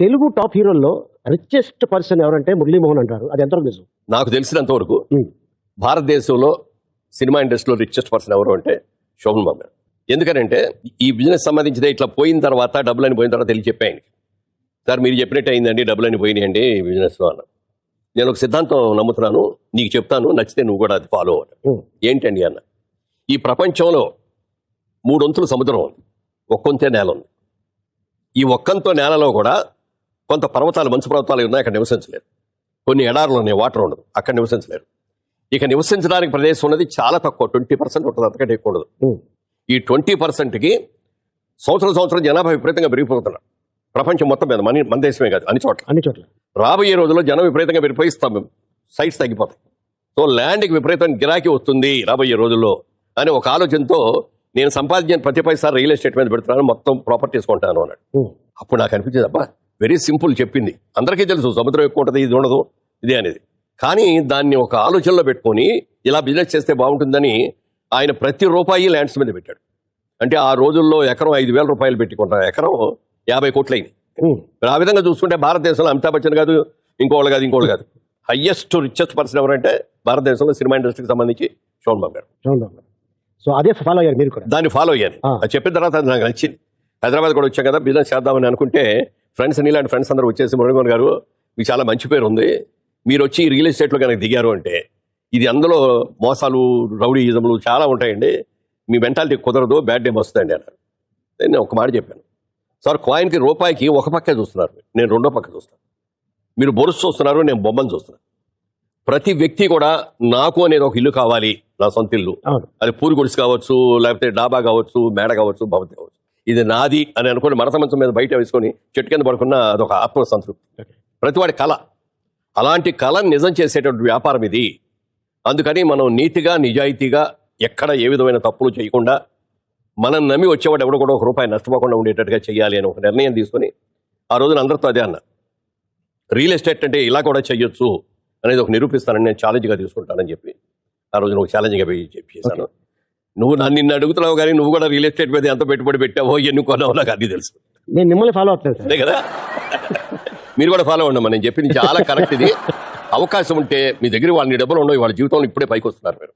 Telugu top హీరోల్లో richest person ఎవరంటే మురళీమోహన్ అంటారు. అది ఎంతవరకు నిజం? నాకు తెలిసినంత వరకు. భారతదేశంలో సినిమా ఇండస్ట్రీలో రిచెస్ట్ పర్సన్ ఎవరు అంటే శోభన్ బాబు గారు. ఎందుకనంటే ఈ బిజినెస్ సంబంధించిన ఇట్లా పోయిన తర్వాత డబ్బులని పోయిన తర్వాత తెలిసి చెప్పాను సార్ మీరు చెప్పినట్టు అయిందండి డబ్బులని పోయినాయండి బిజినెస్లో అన్న. నేను ఒక సిద్ధాంతం నమ్ముతున్నాను నీకు చెప్తాను నచ్చితే నువ్వు కూడా అది ఫాలో అవ్వాలి ఉమ్. ఏంటండి అన్న? ఈ ప్రపంచంలో మూడొంతులు సముద్రం ఉంది. ఒక్కొంతే నేల ఉంది. ఈ ఒక్కంతో నేలలో కూడా కొంత పర్వతాలు మంచు పర్వతాలు ఉన్నాయి అక్కడ నివసించలేరు. కొన్ని ఎడారులు ఉన్నాయి వాటర్ ఉండదు అక్కడ నివసించలేరు. ఇక నివసించడానికి ప్రదేశం ఉన్నది చాలా తక్కువ ట్వంటీ పర్సెంట్ ఉంటుంది అంతకంటే ఎక్కువ ఉండదు. ఈ ట్వంటీ పర్సెంట్కి సంవత్సరం సంవత్సరం జనాభా విపరీతంగా పెరిగిపోతున్నారు. ప్రపంచం మొత్తం మీద మన మన దేశమే కాదు అన్ని చోట్ల. అన్ని చోట్ల. రాబోయే రోజుల్లో జనం విపరీతంగా పెరిగిపోయి స్థ- సైట్స్ తగ్గిపోతాయి. సో ల్యాండ్కి విపరీతం గిరాకీ వస్తుంది రాబోయే రోజుల్లో అని ఒక ఆలోచనతో నేను సంపాదించిన ప్రతి పైసా రియల్ ఎస్టేట్ మీద పెడుతున్నాను మొత్తం ప్రాపర్టీస్ కొంటాను అన్నాడు. అప్పుడు నాకు అనిపించింది అబ్బా వెరీ సింపుల్ చెప్పింది. అందరికీ తెలుసు సముద్రం ఎక్కువ ఉంటుంది ఇది ఉండదు ఇదే అనేది. కానీ దాన్ని ఒక ఆలోచనలో పెట్టుకొని ఇలా బిజినెస్ చేస్తే బాగుంటుందని ఆయన ప్రతి రూపాయి ల్యాండ్స్ మీద పెట్టాడు. అంటే ఆ రోజుల్లో ఎకరం ఐదు వేల రూపాయలు పెట్టుకుంటాం ఎకరం యాభై కోట్లయింది ఆ విధంగా చూసుకుంటే భారతదేశంలో అమితాబ్ బచ్చన్ కాదు ఇంకోళ్ళు కాదు ఇంకోళ్ళు కాదు. హయ్యెస్ట్ రిచెస్ట్ పర్సన్ ఎవరంటే భారతదేశంలో సినిమా ఇండస్ట్రీకి సంబంధించి శోభన్ బాబు గారు. సో అదే ఫాలో అయ్యారు మీరు కూడా. దాన్ని ఫాలో అయ్యాను. అది చెప్పిన తర్వాత అది నాకు నచ్చింది. హైదరాబాద్ కూడా వచ్చాం కదా బిజినెస్ చేద్దామని అనుకుంటే ఫ్రెండ్స్ నీలాంటి ఫ్రెండ్స్ అందరూ వచ్చేసి మురళీమోహన్ గారు మీకు చాలా మంచి పేరు ఉంది. మీరు వచ్చి రియల్ ఎస్టేట్లో కనుక దిగారు అంటే ఇది అందులో మోసాలు రౌడీయిజములు చాలా ఉంటాయండి. మీ మెంటాలిటీ కుదరదు బ్యాడ్ డేమ్ వస్తుందండి అన్నారు. నేను ఒక మాట చెప్పాను. సార్ కాయిన్కి రూపాయికి ఒక పక్కే చూస్తున్నారు. నేను రెండో పక్క చూస్తాను. మీరు బొరుసు చూస్తున్నారు నేను బొమ్మను చూస్తున్నాను ప్రతి వ్యక్తి కూడా నాకు అనేది ఒక ఇల్లు కావాలి. నా సొంత ఇల్లు. అది పూరి గుడిసి కావచ్చు లేకపోతే డాబా కావచ్చు మేడ కావచ్చు భవతి కావచ్చు. ఇది నాది అని అనుకుని మంచం మీద బయట వేసుకొని చెట్టు కింద పడుకున్న అదొక ఆత్మ సంతృప్తి. ప్రతివాడి కళ. అలాంటి కళను నిజం చేసేటువంటి వ్యాపారం ఇది. అందుకని మనం నీతిగా నిజాయితీగా ఎక్కడ ఏ విధమైన తప్పులు చేయకుండా మనం నమ్మి వచ్చేవాడు ఎవడు కూడా ఒక రూపాయి నష్టపోకుండా ఉండేటట్టుగా చేయాలి అని ఒక నిర్ణయం తీసుకొని ఆ రోజున అందరితో అదే అన్న. రియల్ ఎస్టేట్ అంటే ఇలా కూడా చేయొచ్చు అనేది ఒక నిరూపిస్తానని నేను ఛాలెంజ్గా తీసుకుంటానని చెప్పి. ఆ రోజున ఒక ఛాలెంజ్గా పోయి చెప్పి చేశాను నువ్వు నన్ను నిన్ను అడుగుతున్నావు కానీ నువ్వు కూడా రియల్ ఎస్టేట్ మీద ఎంత పెట్టుబడి పెట్టావో ఎన్ని కొన్నావో నాకు అన్ని తెలుసు. నేను మిమ్మల్ని ఫాలో సార్ అంతే కదా? మీరు కూడా ఫాలో అవ్వండి నేను చెప్పింది చాలా కరెక్ట్ ఇది. అవకాశం ఉంటే మీ దగ్గర వాళ్ళని డబ్బులు ఉండవు వాళ్ళ జీవితంలో ఇప్పుడే పైకి వస్తున్నారు మీరు.